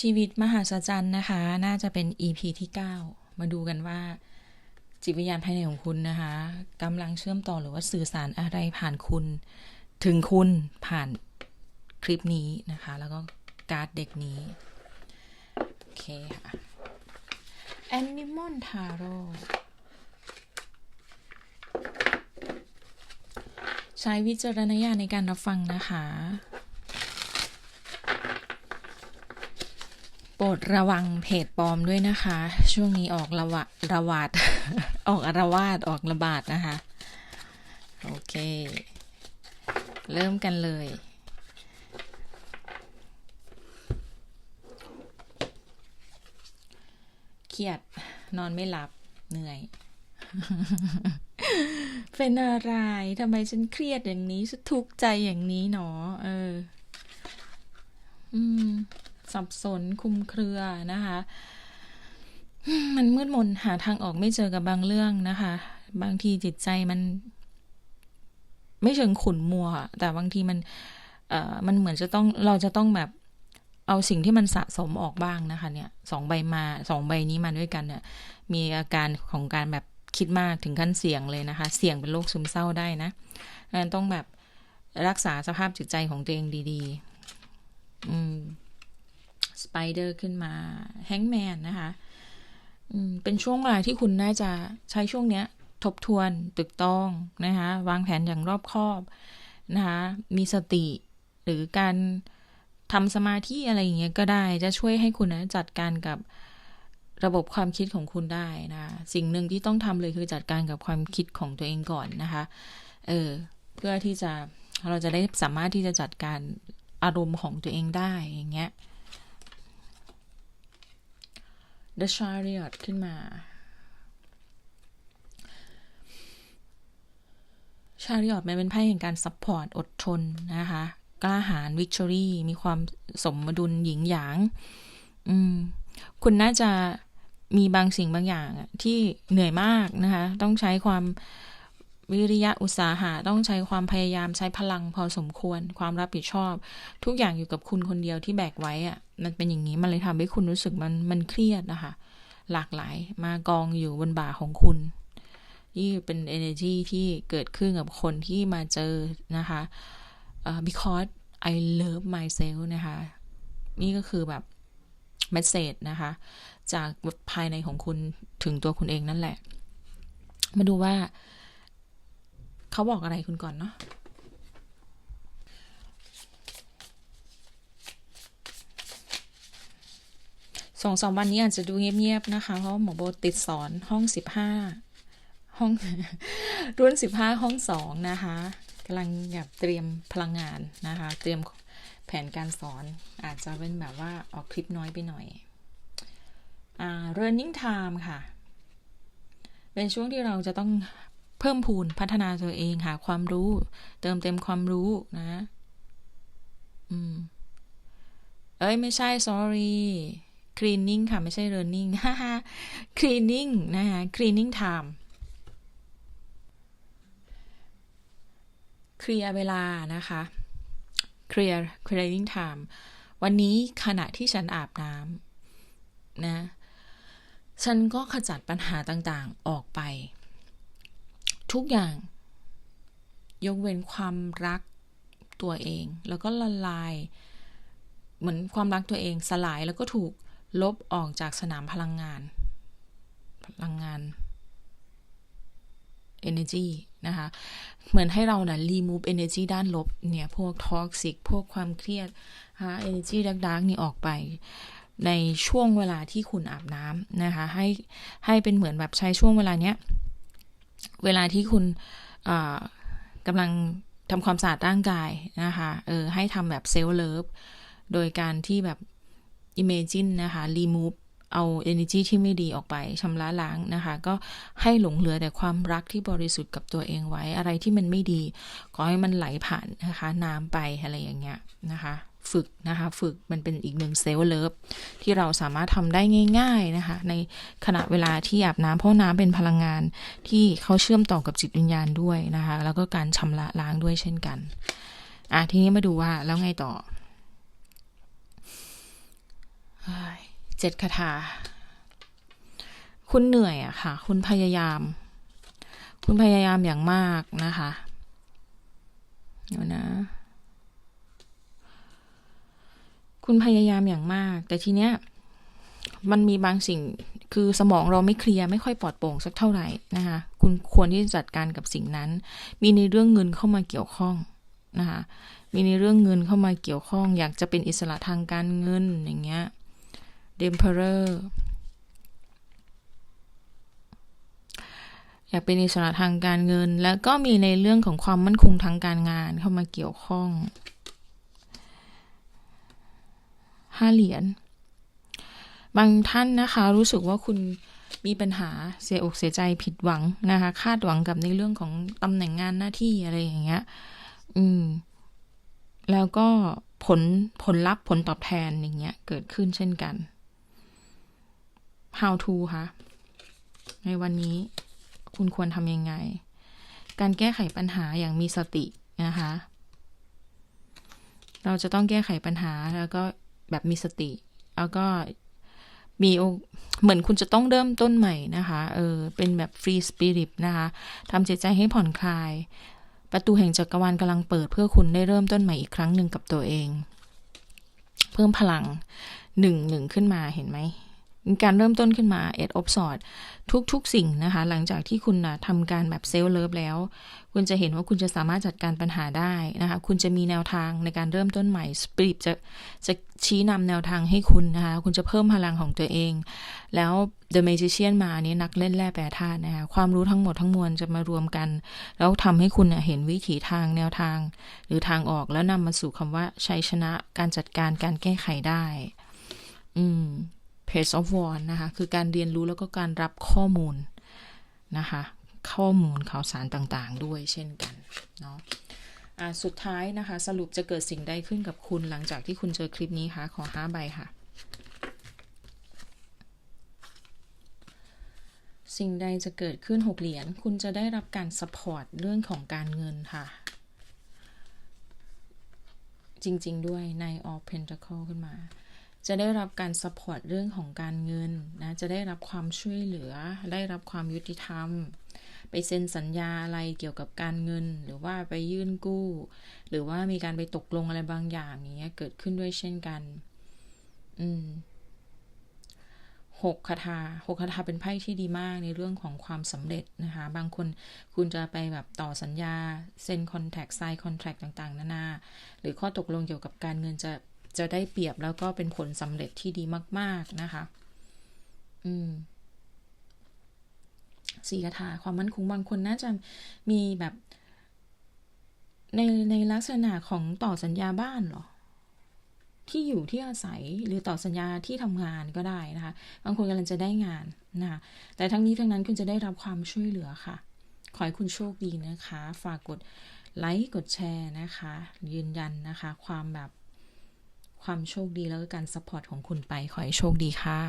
ชีวิตมหาศาลนะคะ น่าจะเป็น EP ที่ 9 มาดูกันว่า จิตวิญญาณภายในของคุณนะคะกำลังเชื่อมต่อหรือว่าสื่อสารอะไรผ่านคุณ ถึงคุณผ่านคลิปนี้นะคะ แล้วก็การ์ดเด็กนี้ โอเคค่ะ Animal Tarot ใช้วิจารณญาณในการรับฟังนะคะ โปรดระวังเพจปลอมด้วยนะคะ ช่วงนี้ออกระวะระวาด ออกอารวาดออกระบาดนะคะ โอเค เริ่มกันเลย เครียดนอนไม่หลับเหนื่อย เป็นอะไรทำไมฉันเครียดอย่างนี้ฉันทุกข์ใจอย่างนี้หนอ เออ อืม สับสนคุมเครือนะคะ มันมืดมนหาทางออกไม่เจอกับบางเรื่องนะคะ บางทีจิตใจมัน ไม่เชิงขุนมัว แต่บางทีมันเอ่อมันเหมือนจะต้องเราจะต้องแบบเอาสิ่งที่มันสะสมออกบ้างนะคะ เนี่ยสองใบมาสองใบนี้มาด้วยกันเนี่ย มีอาการของการแบบคิดมากถึงขั้นเสี่ยงเลยนะคะ เสี่ยงเป็นโรคซึมเศร้าได้นะงั้นต้องแบบรักษาสภาพจิตใจของตัวเองดี ๆ อืม สไปเดอร์ขึ้นมาแฮงแมนนะคะเป็นช่วงเวลาที่คุณน่าจะใช้ช่วงเนี้ย ทบทวนตึกต้องนะคะวางแผนอย่างรอบคอบนะคะมีสติหรือการทำสมาธิอะไรอย่างเงี้ยก็ได้จะช่วยให้คุณนะจัดการกับระบบความคิดของคุณได้นะสิ่งหนึ่งที่ต้องทำเลยคือจัดการกับความคิดของตัวเองก่อนนะคะเออเพื่อที่จะเราจะได้สามารถที่จะจัดการอารมณ์ของตัวเองได้อย่างเงี้ย The Chariot ขึ้นมา Chariot มันเป็นไพ่แห่งการซัพพอร์ตอดทนนะคะกล้าหาญวิกตอรี่มีความสมดุลหญิงหยาง อืม คุณน่าจะมีบางสิ่งบางอย่างที่เหนื่อยมากนะคะ ต้องใช้ความวิริยะอุตสาหะ ต้องใช้ความพยายามใช้พลังพอสมควร ความรับผิดชอบ ทุกอย่างอยู่กับคุณคนเดียวที่แบกไว้อะ มันเป็นอย่างนี้มันเลยทำให้คุณรู้สึกมันมันเครียดนะคะหลากหลายมากองอยู่บนบ่าของคุณนี่เป็น energy ที่เกิดขึ้นกับคนที่มาเจอนะคะ uh, because I love myself นะคะ นี่ก็คือแบบเมสเซจนะคะ จากภายในของคุณถึงตัวคุณเองนั่นแหละ มาดูว่า เขาบอกอะไรคุณก่อนเนาะ สองสามวันนี้อาจจะดูเงียบๆนะคะ เพราะหมอโบติดสอนห้องสิบห้าห้องรุ่นสิบห้าห้องสองนะคะกำลังแบบเตรียมพลังงานนะคะ เตรียมแผนการสอนอาจจะเป็นแบบว่าออกคลิปน้อยไปหน่อยอ่า running time ค่ะ เป็นช่วงที่เราจะต้องเพิ่มพูนพัฒนาตัวเองหาความรู้ เติมเต็มความรู้นะ อืม เอ้ย ไม่ใช่ sorry cleaning ค่ะ ไม่ใช่ running ฮ่าฮ่า cleaning นะคะ cleaning time เคลียร์เวลานะคะเคลียร์ clearing time วันนี้ขณะที่ฉันอาบน้ำนะ ฉันก็ขจัดปัญหาต่างๆออกไป ทุกอย่าง ยกเว้นความรักตัวเอง แล้วก็ละลาย เหมือนความรักตัวเองสลายแล้วก็ถูก ลบออกจากสนามพลังงาน พลังงาน energy นะคะ เหมือนให้เรานะ remove energy ด้านลบเนี่ย พวก toxic พวกความเครียดฮะ energy dark dark นี่ออกไปในช่วงเวลาที่คุณอาบน้ำนะคะ ให้ให้เป็นเหมือนแบบใช้ช่วงเวลาเนี้ย เวลาที่คุณกำลังทำความสะอาดร่างกายนะคะ เออ ให้ทำแบบเซลล์เลิฟ โดยการที่แบบ imagine นะคะ remove เอา energy ที่ไม่ดีออกไปชำระล้างนะคะ ก็ให้หลงเหลือแต่ความรักที่บริสุทธิ์กับตัวเองไว้ อะไรที่มันไม่ดีก็ให้มันไหลผ่านนะคะน้ำไปอะไรอย่างเงี้ยนะคะ ฝึกนะคะ ฝึกมันเป็นอีกหนึ่งเซลล์เลิฟที่เราสามารถทำได้ง่าย ๆนะคะ ในขณะเวลาที่อาบน้ำเพราะน้ำเป็นพลังงานที่เขาเชื่อมต่อกับจิตวิญญาณด้วยนะคะ แล้วก็การชำระล้างด้วยเช่นกันอะทีนี้มาดูว่าแล้วไงต่อ เจ็ดคาถา คุณเหนื่อยอะค่ะ คุณพยายาม คุณพยายามอย่างมากนะคะเดี๋ยวนะ คุณพยายามอย่างมาก แต่ทีเนี้ย มันมีบางสิ่งคือสมองเราไม่เคลียร์ไม่ค่อยปลอดโปร่งสักเท่าไหร่นะคะ คุณควรที่จะจัดการกับสิ่งนั้น มีในเรื่องเงินเข้ามาเกี่ยวข้องนะคะมีในเรื่องเงินเข้ามาเกี่ยวข้อง อยากจะเป็นอิสระทางการเงินอย่างเงี้ย เดมเพอร์อยากเป็นอิสระทางการเงิน แล้วก็มีในเรื่องของความมั่นคงทางการงานเข้ามาเกี่ยวข้องห้าเหรียญบางท่านนะคะ รู้สึกว่าคุณมีปัญหาเสียอกเสียใจผิดหวังนะคะ คาดหวังกับในเรื่องของตำแหน่งงานหน้าที่อะไรอย่างเงี้ย อืม แล้วก็ผลผลลัพธ์ผลตอบแทนอย่างเงี้ย เกิดขึ้นเช่นกัน how to คะในวันนี้คุณควรทำยังไง การแก้ไขปัญหาอย่างมีสตินะคะ เราจะต้องแก้ไขปัญหาแล้วก็แบบมีสติ แล้วก็มีเหมือนคุณจะต้องเริ่มต้นใหม่นะคะ เออ เป็นแบบฟรีสปิริตนะคะทำจิตใจให้ผ่อนคลาย ประตูแห่งจักรวาลกำลังเปิดเพื่อคุณได้เริ่มต้นใหม่อีกครั้งหนึ่งกับตัวเอง เพิ่มพลังหนึ่งหนึ่งขึ้นมาเห็นไหม การเริ่มต้นขึ้นมาเอ็ดออฟสอดทุกๆ สิ่งนะคะ หลังจากที่คุณนะทำการแบบเซลล์เลิฟแล้ว คุณจะเห็นว่าคุณจะสามารถจัดการปัญหาได้นะคะ คุณจะมีแนวทางในการเริ่มต้นใหม่สปิริตจะจะชี้นำแนวทางให้คุณนะคะ คุณจะเพิ่มพลังของตัวเอง แล้ว The Magician มานี้นักเล่นแร่แปรธาตุนะคะ ความรู้ทั้งหมดทั้งมวลจะมารวมกัน แล้วทำให้คุณเห็นวิถีทางแนวทาง หรือทางออกแล้วนำมาสู่คำว่าชัยชนะการจัดการการแก้ไขได้ อืม Page of w a n นะคะ คือการเรียนรู้แล้วก็การรับข้อมูลนะคะ ข้อมูลข่าวสารต่างๆ ด้วยเช่นกันเนาะะสุดท้ายนะคะ สรุปจะเกิดสิ่งใดขึ้นกับคุณหลังจากที่คุณเจอคลิปนี้คะขอห้าใบค่ะ สิ่งใดจะเกิดขึ้นหกเหรียญคุณจะได้รับการสปอร์ตเรื่องของการเงินค่ะ จริง ๆ ด้วยใน All Pentacle ขึ้นมา จะได้รับการสปอร์ตเรื่องของการเงินนะจะได้รับความช่วยเหลือ ได้รับความยุติธรรม ไปเซ็นสัญญาอะไรเกี่ยวกับการเงิน หรือว่าไปยื่นกู้ หรือว่ามีการไปตกลงอะไรบางอย่างอย่างเงี้ยเกิดขึ้นด้วยเช่นกัน อืมหกคาถาหกคาถาเป็นไพ่ที่ดีมากในเรื่องของความสำเร็จนะคะ บางคนคุณจะไปแบบต่อสัญญาเซ็นคอนแทคไซน์คอนแทคต่างๆ นานา หรือข้อตกลงเกี่ยวกับการเงินจะ จะได้เปรียบแล้วก็เป็นผลสำเร็จที่ดีมาก ๆ นะคะ อืมสี่คาถาความมั่นคงบางคนน่าจะมีแบบ ในในลักษณะของต่อสัญญาบ้านหรอ ที่อยู่ที่อาศัยหรือต่อสัญญาที่ทำงานก็ได้นะคะ บางคนกำลังจะได้งานนะคะแต่ทั้งนี้ทั้งนั้นคุณจะได้รับความช่วยเหลือค่ะ ขอให้คุณโชคดีนะคะ ฝากกดไลค์กดแชร์นะคะ ยืนยันนะคะ ความแบบ ความโชคดีแล้วก็การซัพพอร์ตของคุณไปขอให้โชคดีค่ะ